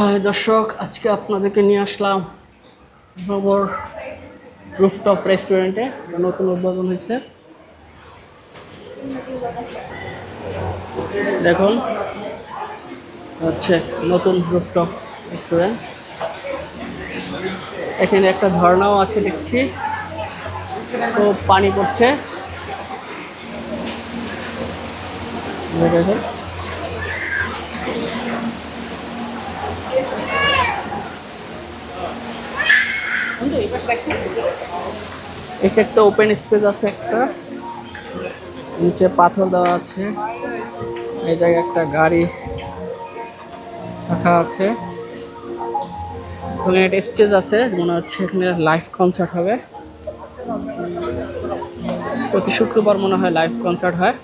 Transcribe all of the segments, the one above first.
High দর্শক, আজকে আপনাদেরকে নিয়ে আসলাম নগর রুফটপ রেস্টুরেন্টে। নতুন উদ্বোধন হয়েছে। দেখুন, হচ্ছে নতুন রুফটপ রেস্টুরেন্ট। এখানে একটা ঝর্ণাও আছে দেখছি। তো পানি পড়ছে। দেখেছেন এই একটা ওপেন স্পেস আছে একটা। নিচে পাথর দেওয়া আছে। এই জায়গায় একটা গাড়ি রাখা আছে। ওখানে একটা স্টেজ আছে, মনে হচ্ছে এখানে লাইভ কনসার্ট হবে। প্রতি শুক্রবার মনে হয় লাইভ কনসার্ট হয়।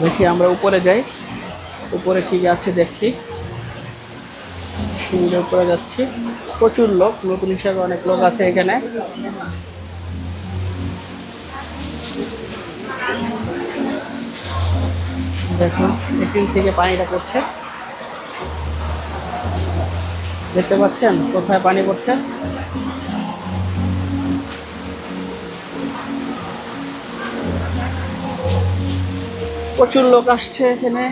দেখি আমরা উপরে যাই। উপরে কি আছে দেখি। সিঁড়ির উপরে যাচ্ছি। প্রচুর লোক, নতুন হিসাবে অনেক লোক আছে এখানে। দেখুন, এখান থেকে পানিটা পড়ছে। দেখতে পাচ্ছেন? কোথায় পানি পড়ছে? প্রচুর লোক আসছে এখানে।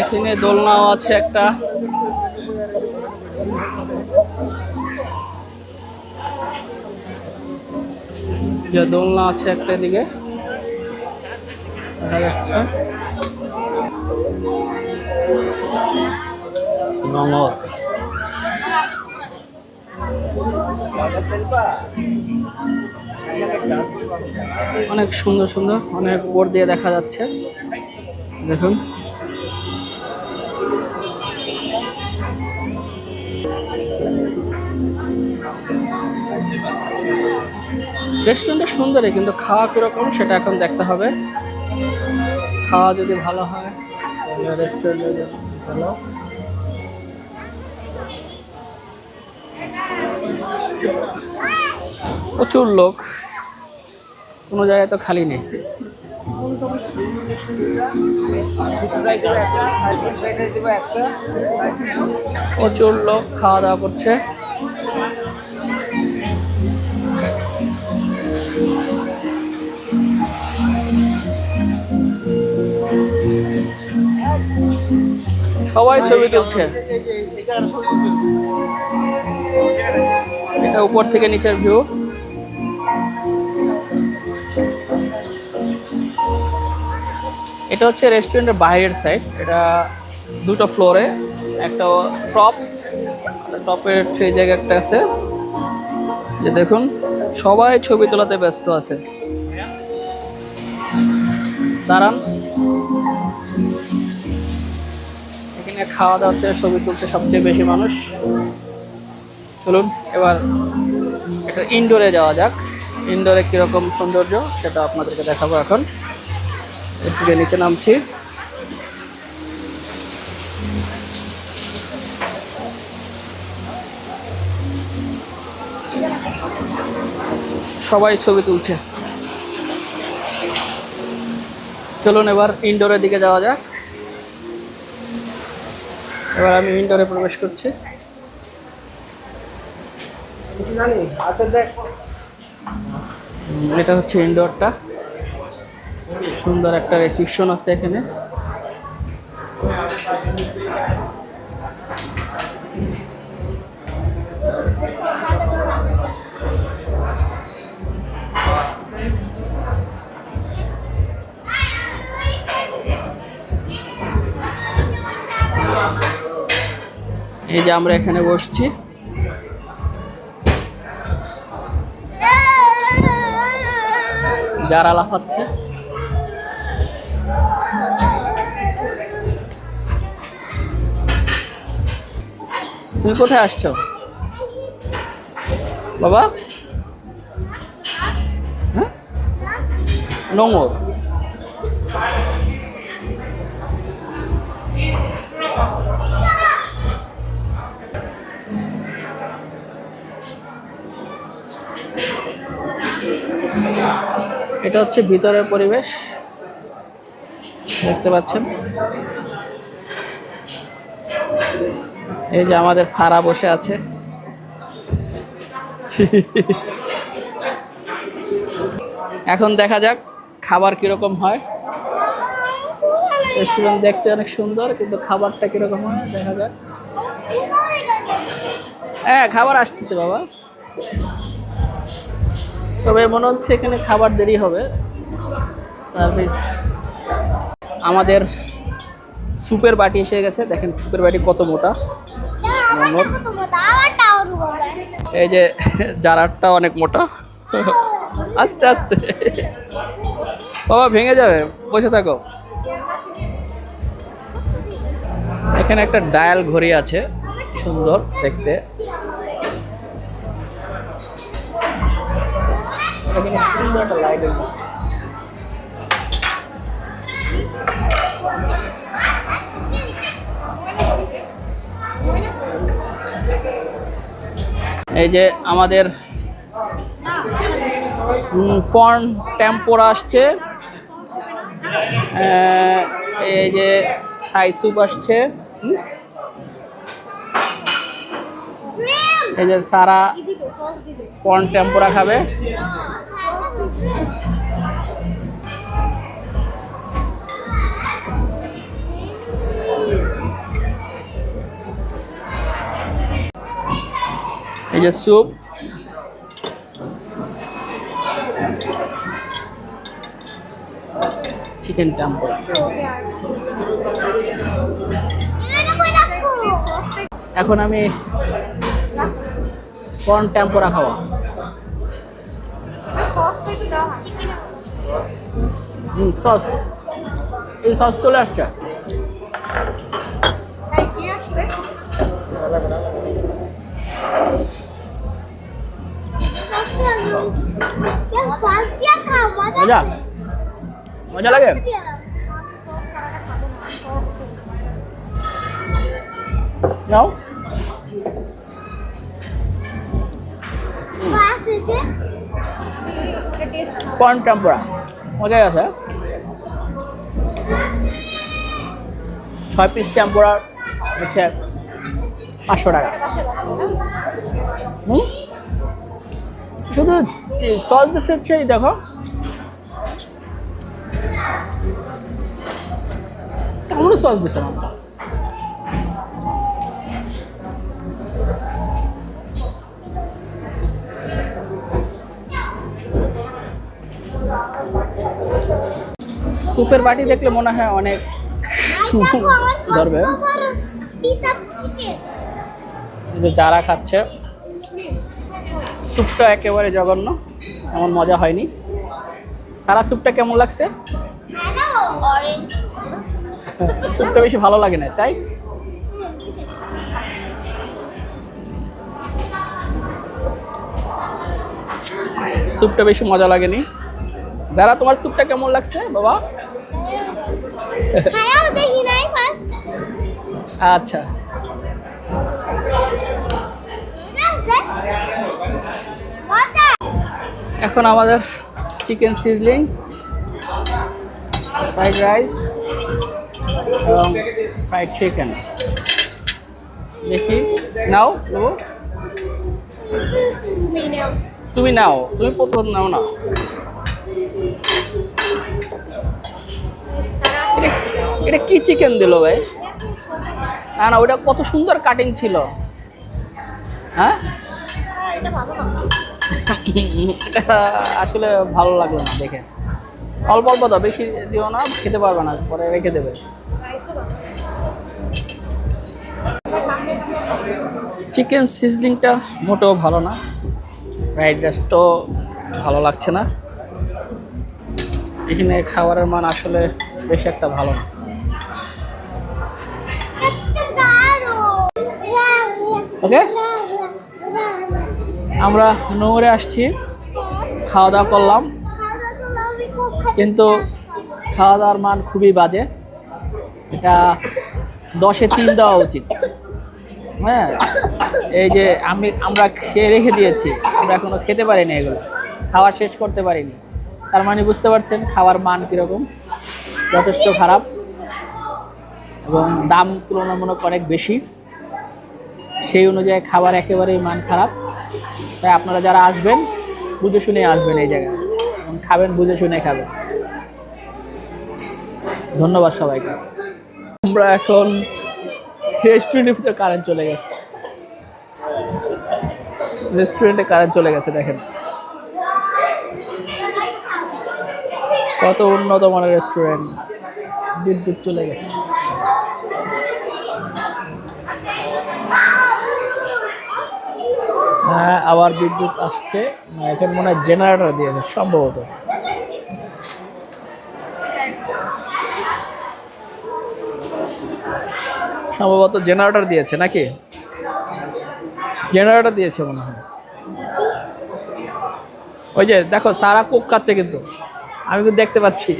এখানে দোলনাও আছে একটা। যে দোলনা আছে একটা দিকে। দেখা যাচ্ছে। নোংর অনেক সুন্দর সুন্দর অনেক বোর্ড দিয়ে দেখা যাচ্ছে। দেখুন। রেস্টুরেন্টটা সুন্দরই, কিন্তু খাওয়া কীরকম সেটা এখন দেখতে হবে। খাওয়া যদি ভালো হয়, তাহলে ভালো। প্রচুর লোক। কোনো জায়গায় তো খালি নেই। প্রচুর লোক খাওয়া দাওয়া করছে। সবাই ছবি তুলছে। এটা উপর থেকে নিচের ভিউ এটা হচ্ছে রেস্টুরেন্টের বাইরের সাইড এটা দুটো ফ্লোরে একটা টপ টপের সেই জায়গা একটা আছে। যে দেখুন, সবাই ছবি তোলাতে ব্যস্ত আছে। দাঁড়ান। খাওয়া দাওয়া থেকে ছবি তুলছে সবচেয়ে বেশি মানুষ। চলুন, এবার একটা ইনডোরে যাওয়া যাক। ইনডোরে কীরকম সৌন্দর্য সেটা আপনাদেরকে দেখাবো এখন। একটু নিচে নামছি। সবাই ছবি তুলছে। চলুন এবার ইনডোরের দিকে যাওয়া যাক। এবার আমি ইনডোরে প্রবেশ করছি। এটা হচ্ছে ইনডোরটা সুন্দর একটা রিসিপশন আছে এখানে। এই যে আমরা এখানে বসছি। যারা লাফাচ্ছে। তুমি কোথায় আসছো? বাবা? হ্যাঁ? নোংর। এটা হচ্ছে ভিতরের পরিবেশ। দেখতে পাচ্ছেন? এই যে আমাদের সারা বসে আছে। এখন দেখা যাক খাবার কীরকম হয়। রেস্টুরেন্ট দেখতে অনেক সুন্দর, কিন্তু খাবারটা কীরকম হয় দেখা যাক। হ্যাঁ খাবার আসতেছে বাবা। তবে মনে হচ্ছে এখানে খাবার দেরি হবে। সার্ভিস। আমাদের সুপের বাটি এসে গেছে। দেখেন সুপের বাটি কত মোটা। এই যে জারারটা অনেক মোটা। আস্তে আস্তে। বাবা ভেঙে যাবে। বসে থাকো। এখানে একটা ডায়াল ঘড়ি আছে। সুন্দর দেখতে। এই যে আমাদের পর্ন টেম্পোরা আসছে। এই যে থাই স্যুপ আসছে হুম? এই যে সারা পর্ন টেম্পোরা খাবে। এই যে স্যুপ। চিকেন টেম্পোরা। এখন আমি কর্ন টেম্পোরা খাওয়া হুম সস এই সস চলে আসছে। মজা? মজা লাগে? নাও কর্ন টেম্পোরা মজাই আছে। ছয় পিস টেম্পোরা হচ্ছে পাঁচশো টাকা। হুম? শুধু সস দিচ্ছে হচ্ছে এই দেখো। কেমন সস দিচ্ছে মামা সুপের বাটি দেখলে মনে হয় অনেক ধরবে। যারা খাচ্ছে স্যুপটা একেবারে জঘন্য, এমন মজা হয়নি। সারা স্যুপটা কেমন লাগছে? স্যুপটা বেশি ভালো লাগে না, তাই? স্যুপটা বেশি মজা লাগেনি। যারা তোমার স্যুপটা কেমন লাগছে বাবা? আচ্ছা। এখন আমাদের চিকেন সিজলিং ফ্রাইড রাইস এবং ফ্রাইড চিকেন দেখি। নাও নেব তুমি নাও তুমি প্রথম নাও না। এটা- কি চিকেন দিল ভাই? না না, ওটা কত সুন্দর কাটিং ছিল। হ্যাঁ? এটা আসলে ভালো লাগল না দেখে। অল্প অল্প দাও, বেশি দিও না, খেতে পারবে না, পরে রেখে দেবে। চিকেন সিজলিংটা মোটেও ভালো না। ফ্রাইড রাইসটাও ভালো লাগছে না। এখানে খাবারের মান আসলে বেশি একটা ভালো না। ওকে আমরা নোংরে আসছি। খাওয়া দাওয়া করলাম। কিন্তু খাওয়া দাওয়ার মান খুবই বাজে। এটা দশে তিন দেওয়া উচিত। হ্যাঁ? এই যে আমি, আমরা খেয়ে রেখে দিয়েছি। আমরা এখনও খেতে পারিনি এগুলো। খাওয়া শেষ করতে পারিনি। তার মানে বুঝতে পারছেন খাওয়ার মান কীরকম? যথেষ্ট খারাপ। এবং দাম তুলনামূলক অনেক বেশি। সেই অনুযায়ী খাবার একেবারেই মান খারাপ। তাই আপনারা যারা আসবেন, বুঝে শুনে আসবেন এই জায়গায়। খাবেন, বুঝে শুনে খাবেন। ধন্যবাদ সবাইকে। আমরা এখন রেস্টুরেন্টের ভিতরে কারেন্ট চলে গেছে। রেস্টুরেন্টে কারেন্ট চলে গেছে, দেখেন। কত উন্নত মানের রেস্টুরেন্ট বিদ্যুৎ চলে গেছে। আবার বিদ্যুৎ আসছে। এখন মনে হয় জেনারেটর দিয়েছে, সম্ভবত। সম্ভবত জেনারেটর দিয়েছে নাকি? জেনারেটর দিয়েছে মনে হয়। ওই যে দেখো, সারা কোক খাচ্ছে কিন্তু। আমি কিন্তু দেখতে পাচ্ছি।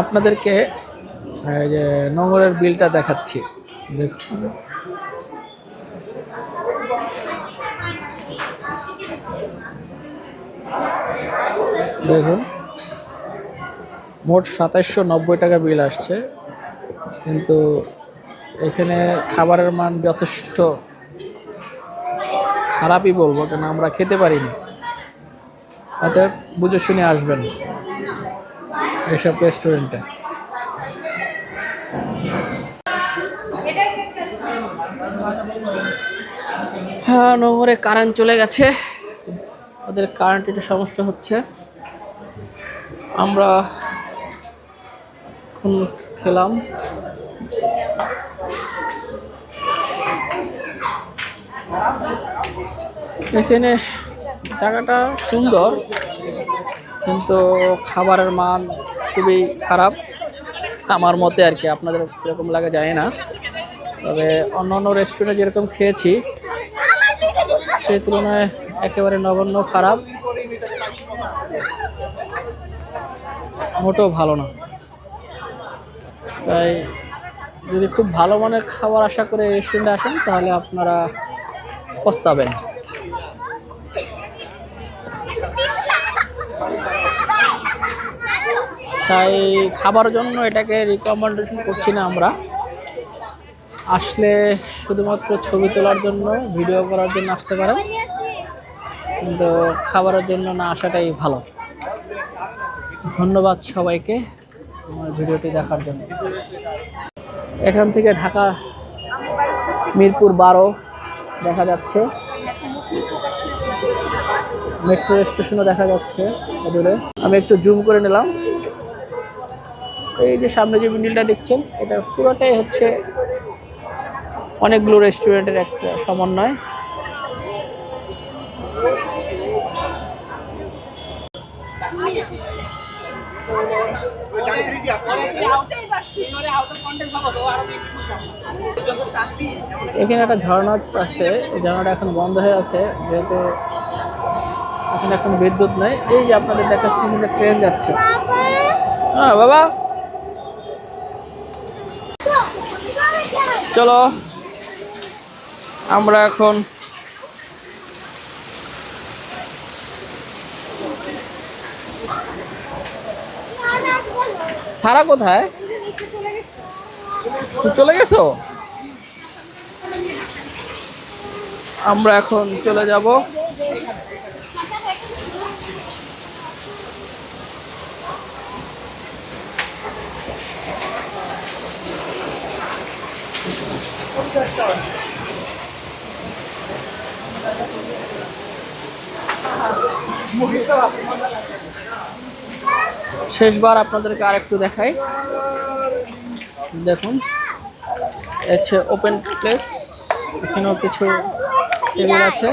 আপনাদেরকে যে নোংরের বিলটা দেখাচ্ছি। দেখুন। দেখুন। মোট সাতাইশশো নব্বই টাকা বিল আসছে। কিন্তু এখানে খাবারের মান যথেষ্ট খারাপই বলব কেন আমরা খেতে পারিনি। অতএব বুঝে শুনে আসবেন এসব রেস্টুরেন্টে। হ্যাঁ নোংরে কারেন্ট চলে গেছে। ওদের কারেন্ট একটু সমস্যা হচ্ছে। আমরা খেলাম। এখানে জায়গাটা সুন্দর, কিন্তু খাবারের মান খুবই খারাপ। আমার মতে আর কি, আপনাদের কীরকম লাগে যায় না। তবে অন্য অন্য রেস্টুরেন্টে যেরকম খেয়েছি সেই তুলনায় একেবারে নগণ্য খারাপ। মোটেও ভালো না। তাই যদি খুব ভালো মানের খাবার আশা করে রেস্টুরেন্টে আসেন, তাহলে আপনারা পস্তাবেন। তাই খাবার জন্য এটাকে রিকমেন্ডেশন করছি না আমরা। আসলে শুধুমাত্র ছবি তোলার জন্য ভিডিও করার জন্য আসতে পারেন। কিন্তু খাবারের জন্য না আসাটাই ভালো। ধন্যবাদ সবাইকে আমার ভিডিওটি দেখার জন্য। এখান থেকে ঢাকা, মিরপুর বারো দেখা যাচ্ছে। মেট্রো স্টেশনও দেখা যাচ্ছে দূরে আমি একটু জুম করে নিলাম। এই যে সামনে যে বিল্ডিংটা দেখছেন, এটা পুরোটাই হচ্ছে অনেকগুলো রেস্টুরেন্টের একটা সমন্বয়। এখানে একটা ঝর্ণা আছে, এই ঝর্ণাটা এখন বন্ধ হয়ে আছে, যেহেতু এখানে এখন বিদ্যুৎ নেই। এই যে আপনাদের দেখাচ্ছি কিন্তু ট্রেন যাচ্ছে। হ্যাঁ বাবা। চলো, আমরা এখন সারা কোথায়? চলে গেছো? আমরা এখন চলে যাব। শেষবার আপনাদেরকে আরেকটু দেখাই। দেখুন। হচ্ছে ওপেন প্লেস এখানেও কিছু টেবিল আছে।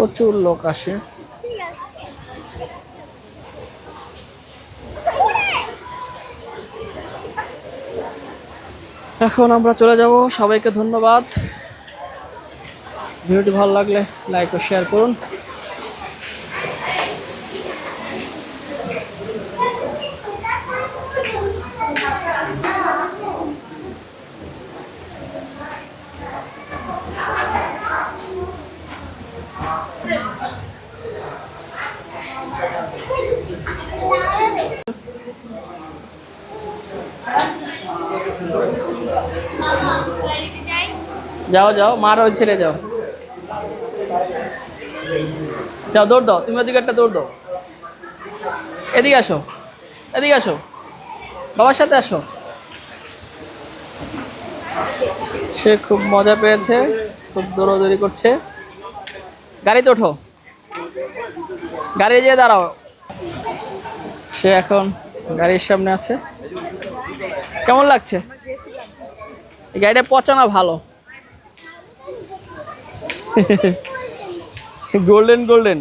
প্রচুর লোক আসে। এখন আমরা চলে যাব। সবাইকে ধন্যবাদ। ভিডিওটি ভালো লাগলে লাইক ও শেয়ার করুন। যাও যাও, মার ছেড়ে যাও। যাও, দৌড় দাও, তুমি ওদিকে একটা দৌড় দাও। এদিকে আসো এদিকে আসো। বাবার সাথে আসো। সে খুব মজা পেয়েছে, খুব দৌড়াদৌড়ি করছে। গাড়িতে ওঠো। গাড়ি যেয়ে দাঁড়াও। সে এখন গাড়ির সামনে আছে। কেমন লাগছে? গাড়িটা পচানো ভালো? গোল্ডেন গোল্ডেন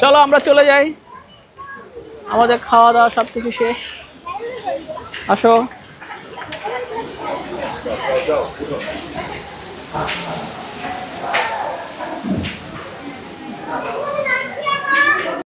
চলো আমরা চলে যাই। আমাদের খাওয়া দাওয়া সব কিছু শেষ। আসো